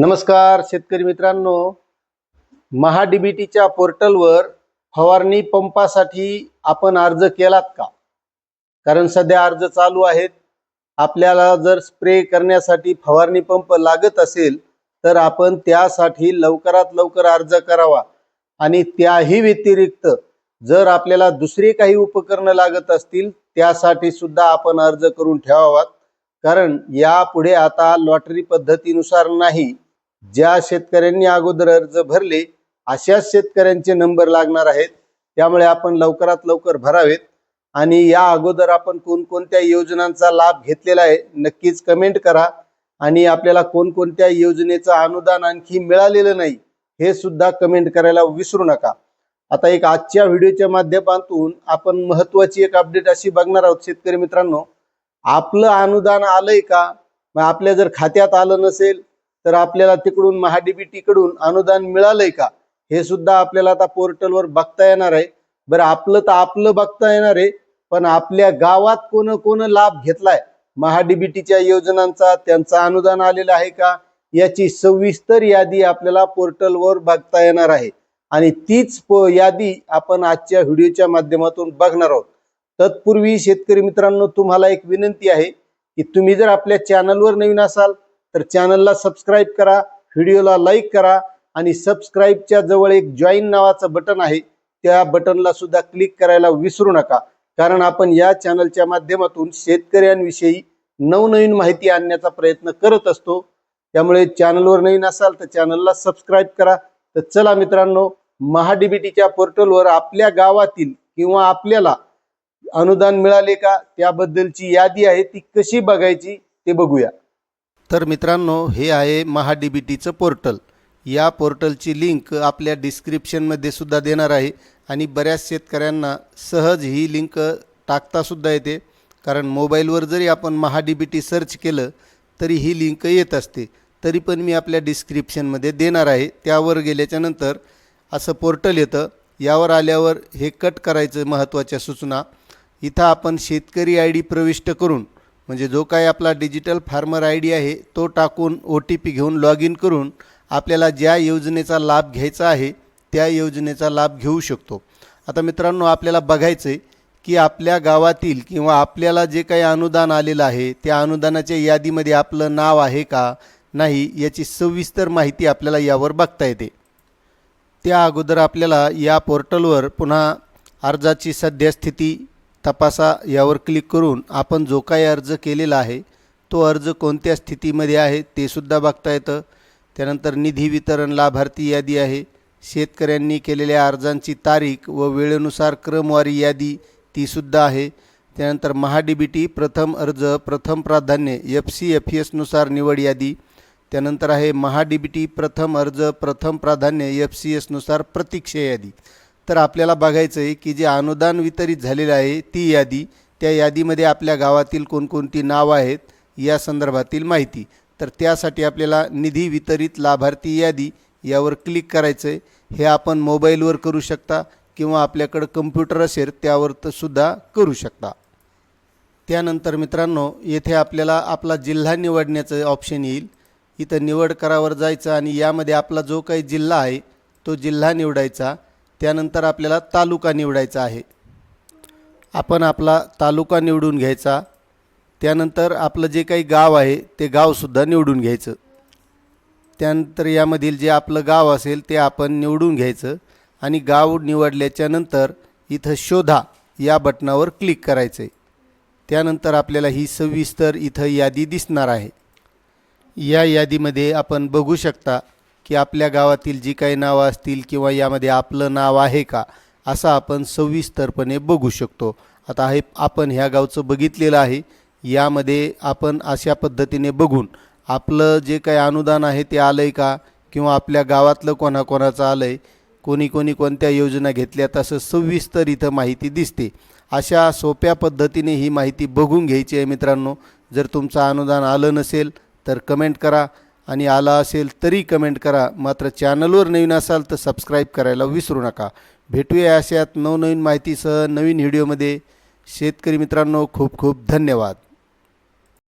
नमस्कार शेतकरी मित्रांनो. महाडीबीटीच्या पोर्टलवर फवारणी पंपासाठी आपण अर्ज केलात का? कारण सध्या अर्ज चालू आहेत. आपल्याला जर स्प्रे करण्यासाठी फवारणी पंप लागत असेल तर आपण त्यासाठी लवकरात लवकर अर्ज करावा. आणि त्याही व्यतिरिक्त जर आपल्याला दुसरे काही उपकरणं लागत असतील त्यासाठी सुद्धा आपण अर्ज करून ठेवावा कारण यापुढे आता लॉटरी पद्धतीनुसार नाही. ज्या शेतकऱ्यांनी अगोदर अर्ज भरले अशाच शेतकऱ्यांचे नंबर लागणार आहेत. त्यामुळे आपण लवकरात लवकर भरावेत. आणि या अगोदर आपण कोणकोणत्या योजनांचा लाभ घेतलेला आहे नक्कीच कमेंट करा. आणि आपल्याला कोणकोणत्या योजनेचं अनुदान आणखी मिळालेलं नाही हे सुद्धा कमेंट करायला विसरू नका. आता एक आजच्या व्हिडिओच्या माध्यमातून आपण महत्वाची एक अपडेट अशी बघणार आहोत शेतकरी मित्रांनो. आपलं अनुदान आलंय का? मग आपल्या जर खात्यात आलं नसेल तर आपल्याला तिकडून महाडीबीटी कडून अनुदान मिळालंय का? हे सुद्धा आपल्याला आता पोर्टलवर बघता येणार आहे. बरं आपलं तर आपलं बघता येणार आहे पण आपल्या गावात कोण कोण लाभ घेतलाय? महाडीबीटीच्या योजनांचा त्यांचा अनुदान आलेलं आहे का? याची सविस्तर यादी आपल्याला पोर्टलवर बघता येणार आहे. आणि तीच यादी आपण आजच्या व्हिडिओच्या माध्यमातून बघणार आहोत. तत्पूर्वी शेतकरी मित्रांनो तुम्हाला एक विनंती आहे की तुम्ही जर आपल्या चॅनलवर नवीन असाल तर चॅनलला सबस्क्राईब करा व्हिडिओला लाईक करा आणि सबस्क्राईबच्या जवळ एक जॉईन नावाचं बटन आहे त्या बटनला सुद्धा क्लिक करायला विसरू नका. कारण आपण या चॅनलच्या माध्यमातून शेतकऱ्यांविषयी नवनवीन माहिती आणण्याचा प्रयत्न करत असतो. त्यामुळे चॅनलवर नवीन असाल तर चॅनलला सबस्क्राईब करा. तर चला मित्रांनो महाडीबीटीच्या पोर्टलवर आपल्या गावातील किंवा आपल्याला अनुदान मिळाले का त्याबद्दलची यादी आहे ती कशी बघायची ते बघूया. तर मित्रांनो हे आहे महाडीबीटीचं पोर्टल. या पोर्टलची लिंक आपल्या डिस्क्रिप्शनमध्ये सुद्धा देणार आहे आणि बऱ्याच शेतकऱ्यांना सहज ही लिंक टाकतासुद्धा येते. कारण मोबाईलवर जरी आपण महाडीबीटी सर्च केलं तरी ही लिंक येत असते. तरी पण मी आपल्या डिस्क्रिप्शनमध्ये देणार आहे. त्यावर गेल्याच्यानंतर असं पोर्टल येतं. यावर आल्यावर हे कट करायचं महत्त्वाच्या सूचना. इथं आपण शेतकरी आय डी प्रविष्ट करून म्हणजे जो काही आपला डिजिटल फार्मर आय डी आहे तो टाकून ओ टी पी घेऊन लॉग इन करून आपल्याला ज्या योजनेचा लाभ घ्यायचा आहे त्या योजनेचा लाभ घेऊ शकतो. आता मित्रांनो आपल्याला बघायचं आहे की आपल्या गावातील किंवा आपल्याला जे काही अनुदान आलेलं आहे त्या अनुदानाच्या यादीमध्ये आपलं नाव आहे का नाही याची सविस्तर माहिती आपल्याला यावर बघता येते. त्या अगोदर आपल्याला या पोर्टलवर पुन्हा अर्जाची सद्यस्थिती तपासा यावर क्लिक करून आपण जो काही अर्ज केलेला आहे तो अर्ज कोणत्या स्थितीमध्ये आहे ते सुद्धा बघता येतं. त्यानंतर निधी वितरण लाभार्थी यादी आहे. शेतकऱ्यांनी केलेल्या अर्जांची तारीख व वेळेनुसार क्रमवारी यादी तीसुद्धा आहे. त्यानंतर महाडीबीटी प्रथम अर्ज प्रथम प्राधान्य एफ सी एफ एसनुसार निवड यादी. त्यानंतर आहे महाडीबीटी प्रथम अर्ज प्रथम प्राधान्य एफ सी एसनुसार प्रतीक्षा यादी. तर आपल्याला बघायचं आहे की जे अनुदान वितरित झालेलं आहे ती यादी त्या यादीमध्ये आपल्या गावातील कोणकोणती नावं आहेत या संदर्भातील माहिती. तर त्यासाठी आपल्याला निधी वितरित लाभार्थी यादी यावर क्लिक करायचं आहे हे आपण मोबाईलवर करू शकता किंवा आपल्याकडं कम्प्युटर असेल त्यावर तर सुद्धा करू शकता. त्यानंतर मित्रांनो येथे आपल्याला आपला जिल्हा निवडण्याचं ऑप्शन येईल. इथं निवड करावर जायचं आणि यामध्ये आपला जो काही जिल्हा आहे तो जिल्हा निवडायचा. त्यानंतर आपल्याला तालुका निवडायचा आहे. आपण आपला तालुका निवडून घ्यायचा. त्यानंतर आपलं जे काही गाव आहे ते गावसुद्धा निवडून घ्यायचं. त्यानंतर यामधील जे आपलं गाव असेल ते आपण निवडून घ्यायचं. आणि गाव निवडल्याच्या नंतर इथं शोधा या बटनावर क्लिक करायचं आहे त्यानंतर आपल्याला ही सविस्तर इथं यादी दिसणार आहे. या यादीमध्ये आपण बघू शकता की आपल्या गावातील जी काही नावं असतील किंवा यामध्ये आपलं नाव आहे का असं आपण सविस्तरपणे बघू शकतो. आता हे आपण ह्या गावचं बघितलेलं आहे. यामध्ये आपण अशा पद्धतीने बघून आपलं जे काही अनुदान आहे ते आलं आहे का किंवा आपल्या गावातलं कोणाकोणाचं आलं आहे कोणी कोणी कोणत्या योजना घेतल्यात असं सविस्तर इथं माहिती दिसते. अशा सोप्या पद्धतीने ही माहिती बघून घ्यायची आहे मित्रांनो. जर तुमचं अनुदान आलं नसेल तर कमेंट करा. आणि आला असेल तरी कमेंट करा. मात्र चॅनलवर नवीन असाल तर सबस्क्राईब करायला विसरू नका. भेटूया अशात नवनवीन माहितीसह नवीन व्हिडिओमध्ये शेतकरी मित्रांनो खूप खूप धन्यवाद.